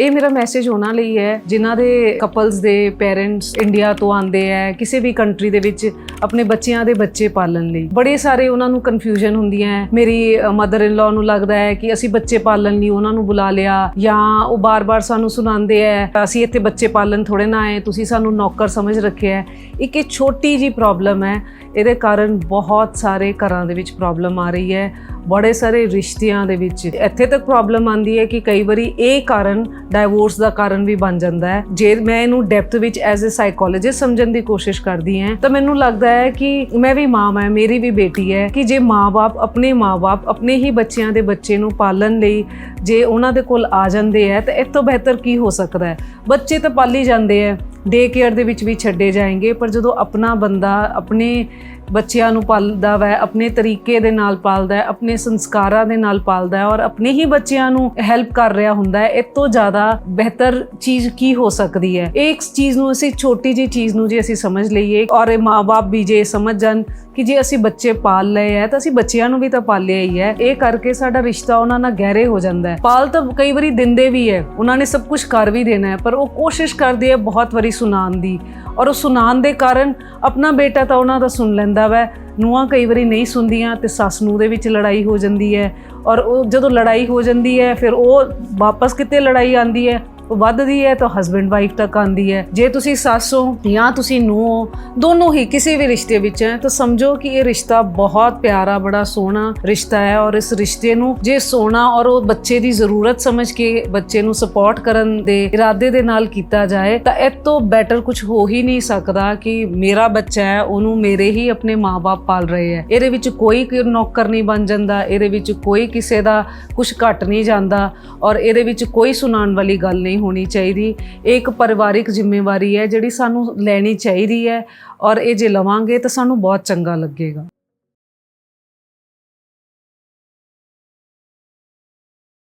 ਇਹ ਮੇਰਾ ਮੈਸੇਜ ਉਹਨਾਂ ਲਈ ਹੈ, ਜਿਨ੍ਹਾਂ ਦੇ ਕਪਲਸ ਦੇ ਪੇਰੈਂਟਸ ਇੰਡੀਆ ਤੋਂ ਆਉਂਦੇ ਹੈ, ਕਿਸੇ ਵੀ ਕੰਟਰੀ ਦੇ ਵਿੱਚ ਆਪਣੇ ਬੱਚਿਆਂ ਦੇ ਬੱਚੇ ਪਾਲਣ ਲਈ। ਬੜੇ ਸਾਰੇ ਉਹਨਾਂ ਨੂੰ ਕਨਫਿਊਜ਼ਨ ਹੁੰਦੀਆਂ ਹੈ। ਮੇਰੀ ਮਦਰ ਇਨ ਲਾ ਨੂੰ ਲੱਗਦਾ ਹੈ ਕਿ ਅਸੀਂ ਬੱਚੇ ਪਾਲਣ ਲਈ ਉਹਨਾਂ ਨੂੰ ਬੁਲਾ ਲਿਆ ਜਾਂ ਉਹ ਬਾਰ-ਬਾਰ ਸਾਨੂੰ ਸੁਣਾਉਂਦੇ ਹੈ, ਅਸੀਂ ਇੱਥੇ ਬੱਚੇ ਪਾਲਣ ਥੋੜੇ ਨਾ ਆਏ, ਤੁਸੀਂ ਸਾਨੂੰ ਨੌਕਰ ਸਮਝ ਰੱਖਿਆ ਹੈ। ਇੱਕ ਇਹ ਛੋਟੀ ਜੀ ਪ੍ਰੋਬਲਮ ਹੈ। ਇਹਦੇ ਕਾਰਨ ਬਹੁਤ ਸਾਰੇ ਘਰਾਂ ਦੇ ਵਿੱਚ ਪ੍ਰੋਬਲਮ ਆ ਰਹੀ ਹੈ। ਬੜੇ ਸਾਰੇ ਰਿਸ਼ਤਿਆਂ ਦੇ ਵਿੱਚ ਇੱਥੇ ਤੱਕ ਪ੍ਰੋਬਲਮ ਆਂਦੀ ਹੈ ਕਿ ਕਈ ਵਾਰੀ ਇਹ ਕਾਰਨ ਡਾਈਵੋਰਸ ਦਾ ਕਾਰਨ ਵੀ ਬਣ ਜਾਂਦਾ ਹੈ। ਜੇ ਮੈਂ ਇਹਨੂੰ ਡੈਪਥ ਵਿੱਚ ਐਜ਼ ਅ ਸਾਈਕੋਲੋਜਿਸਟ ਸਮਝਣ ਦੀ ਕੋਸ਼ਿਸ਼ ਕਰਦੀ ਹਾਂ, ਤਾਂ ਮੈਨੂੰ ਲੱਗਦਾ ਹੈ ਕਿ ਮੈਂ ਵੀ ਮਾਂ ਮੈਂ ਮੇਰੀ ਵੀ ਬੇਟੀ ਹੈ, ਕਿ ਜੇ ਮਾਪੇ ਆਪਣੇ ਮਾਪੇ ਆਪਣੇ ਹੀ ਬੱਚਿਆਂ ਦੇ ਬੱਚੇ ਨੂੰ ਪਾਲਣ ਲਈ ਜੇ ਉਹਨਾਂ ਦੇ ਕੋਲ ਆ ਜਾਂਦੇ ਹੈ, ਤਾਂ ਇਸ ਤੋਂ ਬਿਹਤਰ ਕੀ ਹੋ ਸਕਦਾ ਹੈ? ਬੱਚੇ ਤਾਂ ਪਾਲੀ ਜਾਂਦੇ ਹੈ। ਡੇ ਕੇਅਰ ਦੇ ਵਿੱਚ ਵੀ ਛੱਡੇ ਜਾਣਗੇ ਪਰ ਜਦੋਂ ਆਪਣਾ ਬੰਦਾ ਆਪਣੇ ਬੱਚਿਆਂ ਨੂੰ ਪਾਲਦਾ ਵੈ, ਆਪਣੇ ਤਰੀਕੇ ਦੇ ਨਾਲ ਪਾਲਦਾ ਹੈ, ਆਪਣੇ ਸੰਸਕਾਰਾਂ ਦੇ ਨਾਲ ਪਾਲਦਾ ਹੈ ਔਰ ਆਪਣੇ ਹੀ ਬੱਚਿਆਂ ਨੂੰ ਹੈਲਪ ਕਰ ਰਿਹਾ ਹੁੰਦਾ ਹੈ, ਇਹ ਤੋਂ ਜ਼ਿਆਦਾ ਬਿਹਤਰ ਚੀਜ਼ ਕੀ ਹੋ ਸਕਦੀ ਹੈ? ਇਹ ਇੱਕ ਚੀਜ਼ ਨੂੰ, ਅਸੀਂ ਛੋਟੀ ਜੀ ਚੀਜ਼ ਨੂੰ ਜੇ ਅਸੀਂ ਸਮਝ ਲਈਏ ਔਰ ਇਹ ਮਾਪੇ ਵੀ ਜੇ ਸਮਝ ਜਾਣ ਕਿ ਜੇ ਅਸੀਂ ਬੱਚੇ ਪਾਲ ਲਏ ਹੈ, ਤਾਂ ਅਸੀਂ ਬੱਚਿਆਂ ਨੂੰ ਵੀ ਤਾਂ ਪਾਲਿਆ ਹੀ ਹੈ। ਇਹ ਕਰਕੇ ਸਾਡਾ ਰਿਸ਼ਤਾ ਉਹਨਾਂ ਨਾਲ ਗਹਿਰੇ ਹੋ ਜਾਂਦਾ ਹੈ। ਪਾਲ ਤਾਂ ਕਈ ਵਾਰੀ ਦਿੰਦੇ ਵੀ ਹੈ। ਉਹਨਾਂ ਨੇ ਸਭ ਕੁਝ ਕਰ ਵੀ ਦੇਣਾ ਹੈ, ਪਰ ਉਹ ਕੋਸ਼ਿਸ਼ ਕਰਦੇ ਹੈ ਬਹੁਤ ਵਾਰੀ ਸੁਣਾਉਣ ਦੀ। ਔਰ ਉਹ ਸੁਣਾਉਣ ਦੇ ਕਾਰਨ ਆਪਣਾ ਬੇਟਾ ਤਾਂ ਉਹਨਾਂ ਦਾ ਸੁਣ ਲੈਂਦਾ ਵੈ। ਨੂੰਹਾਂ ਕਈ ਵਾਰੀ ਨਹੀਂ ਸੁਣਦੀਆਂ ਤੇ ਸੱਸ ਨੂੰ ਦੇ ਵਿੱਚ ਲੜਾਈ ਹੋ ਜਾਂਦੀ ਹੈ। ਔਰ ਉਹ ਜਦੋਂ ਲੜਾਈ ਹੋ ਜਾਂਦੀ ਹੈ, ਫਿਰ ਉਹ ਵਾਪਸ ਕਿਤੇ ਲੜਾਈ ਆਂਦੀ ਹੈ। ਉਹ ਵੱਧਦੀ ਹੈ ਤਾਂ ਹਸਬੰਡ ਵਾਈਫ ਤੱਕ ਆਂਦੀ ਹੈ। ਜੇ ਤੁਸੀਂ ਸੱਸ ਹੋ ਜਾਂ ਤੁਸੀਂ ਨੂੰਹ ਹੋ, ਦੋਨੋਂ ਹੀ ਕਿਸੇ ਵੀ ਰਿਸ਼ਤੇ ਵਿੱਚ ਹੈ, ਤਾਂ ਸਮਝੋ ਕਿ ਇਹ ਰਿਸ਼ਤਾ ਬਹੁਤ ਪਿਆਰਾ, ਬੜਾ ਸੋਹਣਾ ਰਿਸ਼ਤਾ ਹੈ ਔਰ ਇਸ ਰਿਸ਼ਤੇ ਨੂੰ ਜੇ ਸੋਹਣਾ ਔਰ ਉਹ ਬੱਚੇ ਦੀ ਜ਼ਰੂਰਤ ਸਮਝ ਕੇ ਬੱਚੇ ਨੂੰ ਸਪੋਰਟ ਕਰਨ ਦੇ ਇਰਾਦੇ ਦੇ ਨਾਲ ਕੀਤਾ ਜਾਏ, ਤਾਂ ਇਹ ਤੋਂ ਬੈਟਰ ਕੁਝ ਹੋ ਹੀ ਨਹੀਂ ਸਕਦਾ ਕਿ ਮੇਰਾ ਬੱਚਾ ਹੈ, ਉਹਨੂੰ ਮੇਰੇ ਹੀ ਆਪਣੇ ਮਾਪੇ ਪਾਲ ਰਹੇ ਹੈ। ਇਹਦੇ ਵਿੱਚ ਕੋਈ ਨੌਕਰ ਨਹੀਂ ਬਣ ਜਾਂਦਾ, ਇਹਦੇ ਵਿੱਚ ਕੋਈ ਕਿਸੇ ਦਾ ਕੁਝ ਘਟ ਨਹੀਂ ਜਾਂਦਾ ਔਰ ਇਹਦੇ ਵਿੱਚ ਕੋਈ ਸੁਣਾਉਣ ਵਾਲੀ ਗੱਲ ਨਹੀਂ ਨਹੀਂ ਹੋਣੀ ਚਾਹੀਦੀ। ਇਹ ਇੱਕ ਪਰਿਵਾਰਿਕ ਜ਼ਿੰਮੇਵਾਰੀ ਹੈ ਜਿਹੜੀ ਸਾਨੂੰ ਲੈਣੀ ਚਾਹੀਦੀ ਹੈ ਔਰ ਇਹ ਜੇ ਲਵਾਂਗੇ ਤਾਂ ਸਾਨੂੰ ਬਹੁਤ ਚੰਗਾ ਲੱਗੇਗਾ।